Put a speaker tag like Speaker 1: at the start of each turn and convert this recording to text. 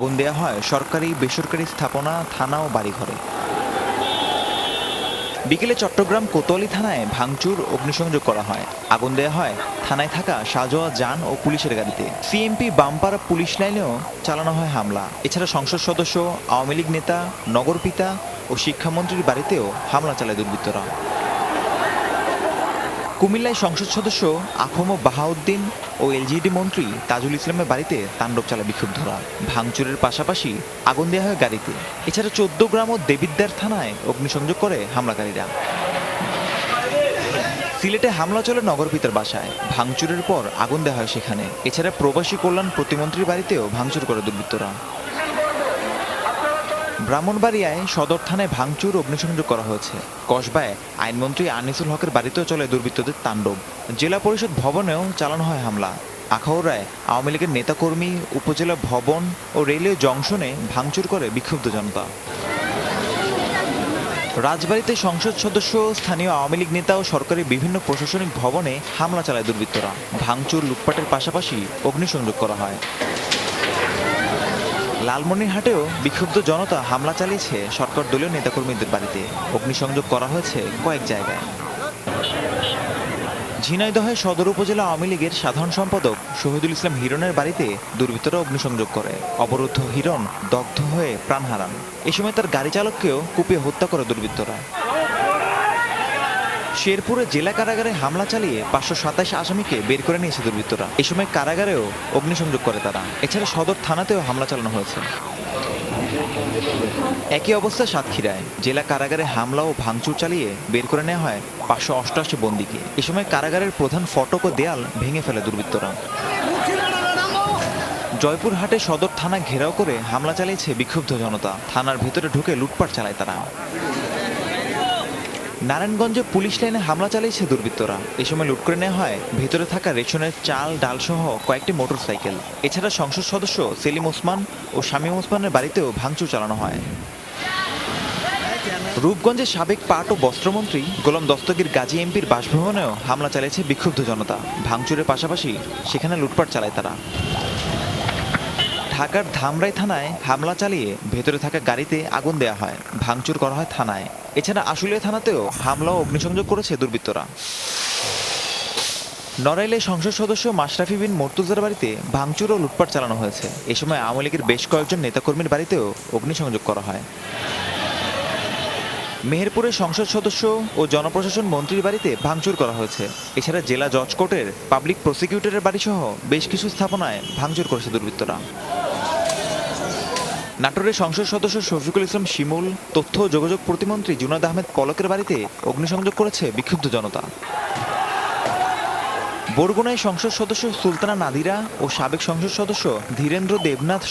Speaker 1: আগুন দেওয়া হয় সরকারি, বেসরকারি স্থাপনা, থানা ও বাড়িঘরে। বিকেলে চট্টগ্রাম কোতোয়ালি থানায় ভাঙচুর, অগ্নিসংযোগ করা হয়। আগুন দেওয়া হয় থানায় থাকা সাজোয়া যান ও পুলিশের গাড়িতে। সিএমপি বামপাড়া পুলিশ লাইনেও চালানো হয় হামলা। এছাড়া সংসদ সদস্য, আওয়ামী লীগ নেতা, নগরপিতা ও শিক্ষামন্ত্রীর বাড়িতেও হামলা চালায় দুর্বৃত্তরা। কুমিল্লায় সংসদ সদস্য আখম বাহাউদ্দিন ও এলজিডি মন্ত্রী তাজুল ইসলামের বাড়িতে তাণ্ডব চালায় বিক্ষুব্ধরা। ভাঙচুরের পাশাপাশি আগুন দেওয়া হয় গাড়িতে। এছাড়া চোদ্দ গ্রাম ও দেবিদ্দার থানায় অগ্নিসংযোগ করে হামলাকারীরা। সিলেটে হামলা চলে নগরপিতার বাসায়। ভাঙচুরের পর আগুন দেওয়া হয় সেখানে। এছাড়া প্রবাসী কল্যাণ প্রতিমন্ত্রীর বাড়িতেও ভাঙচুর করে দুর্বৃত্তরা। ব্রাহ্মণবাড়িয়ায় সদর থানায় ভাঙচুর অগ্নিসংযোগ করা হয়েছে। কসবায় আইনমন্ত্রী আনিসুল হকের বাড়িতেও চলে দুর্বৃত্তদের তাণ্ডব। জেলা পরিষদ ভবনেও চালানো হয় হামলা। আখাউড়ায় আওয়ামী লীগের নেতাকর্মী, উপজেলা ভবন ও রেলওয়ে জংশনে ভাঙচুর করে বিক্ষুব্ধ জনতা। রাজবাড়িতে সংসদ সদস্য, স্থানীয় আওয়ামী লীগ নেতা ও সরকারি বিভিন্ন প্রশাসনিক ভবনে হামলা চালায় দুর্বৃত্তরা। ভাঙচুর, লুটপাটের পাশাপাশি অগ্নিসংযোগ করা হয়। লালমনিরহাটেও বিক্ষুব্ধ জনতা হামলা চালিয়েছে সরকার দলীয় নেতাকর্মীদের বাড়িতে। অগ্নিসংযোগ করা হয়েছে কয়েক জায়গায়। ঝিনাইদহে সদর উপজেলা আওয়ামী লীগের সাধারণ সম্পাদক শহীদুল ইসলাম হিরণের বাড়িতে দুর্বৃত্তরা অগ্নিসংযোগ করে। অবরুদ্ধ হিরণ দগ্ধ হয়ে প্রাণ হারান। এ সময় তার গাড়ি চালককেও কুপিয়ে হত্যা করে দুর্বৃত্তরা। শেরপুরে জেলা কারাগারে হামলা চালিয়ে পাঁচশো সাতাশ আসামিকে বের করে নিয়েছে দুর্বৃত্তরা। এ সময় কারাগারেও অগ্নিসংযোগ করে তারা। এছাড়া সদর থানাতেও হামলা চালানো হয়েছে। একই অবস্থা সাতক্ষীরায়। জেলা কারাগারে হামলা ও ভাঙচুর চালিয়ে বের করে নেওয়া হয় পাঁচশো অষ্টআশি বন্দীকে। এ সময় কারাগারের প্রধান ফটক ও দেয়াল ভেঙে ফেলে দুর্বৃত্তরা। জয়পুরহাটে সদর থানা ঘেরাও করে হামলা চালিয়েছে বিক্ষুব্ধ জনতা। থানার ভেতরে ঢুকে লুটপাট চালায় তারা। নারায়ণগঞ্জে পুলিশ লাইনে হামলা চালিয়েছে দুর্বৃত্তরা। এ সময় লুট করে নেওয়া হয়। ভেতরে থাকা রেশনের চাল ডাল সহ কয়েকটি মোটরসাইকেল। এছাড়া সংসদ সদস্য সেলিম ওসমান ও শামীম ওসমানের বাড়িতেও ভাঙচুর চালানো হয়। রূপগঞ্জের সাবেক পাট ও বস্ত্রমন্ত্রী গোলাম দস্তগীর গাজী এমপির বাসভবনেও হামলা চালিয়েছে বিক্ষুব্ধ জনতা। ভাঙচুরের পাশাপাশি সেখানে লুটপাট চালায় তারা। ঢাকার ধামরাই থানায় হামলা চালিয়ে ভেতরে থাকা গাড়িতে আগুন দেয়া হয়। ভাঙচুর করা হয় থানায়। এছাড়া আশুলিয়া থানাতেও হামলা ও অগ্নিসংযোগ করেছে দুর্বৃত্তরা। নড়াইলে সংসদ সদস্য মাশরাফি বিন মর্তুজার বাড়িতে ভাঙচুর ও লুটপাট চালানো হয়েছে। এ সময় আওয়ামী লীগের বেশ কয়েকজন নেতাকর্মীর বাড়িতেও অগ্নিসংযোগ করা হয়। মেহেরপুরের সংসদ সদস্য ও জনপ্রশাসন মন্ত্রীর বাড়িতে ভাঙচুর করা হয়েছে। এছাড়া জেলা জজ কোর্টের পাবলিক প্রসিকিউটরের বাড়িসহ বেশ কিছু স্থাপনায় ভাঙচুর করেছে দুর্বৃত্তরা। নাটোরের সংসদ সদস্য শফিকুল ইসলাম শিমুল তথ্য ও যোগাযোগ প্রতিমন্ত্রী জুনাদ আহমেদ পলকের বাড়িতে অগ্নিসংযোগ করেছে বিক্ষুব্ধ জনতা। বরগুনায় সংসদ সদস্য সুলতানা নাদিরা ও সাবেক সংসদ সদস্য ধীরেন্দ্র দেবনাথ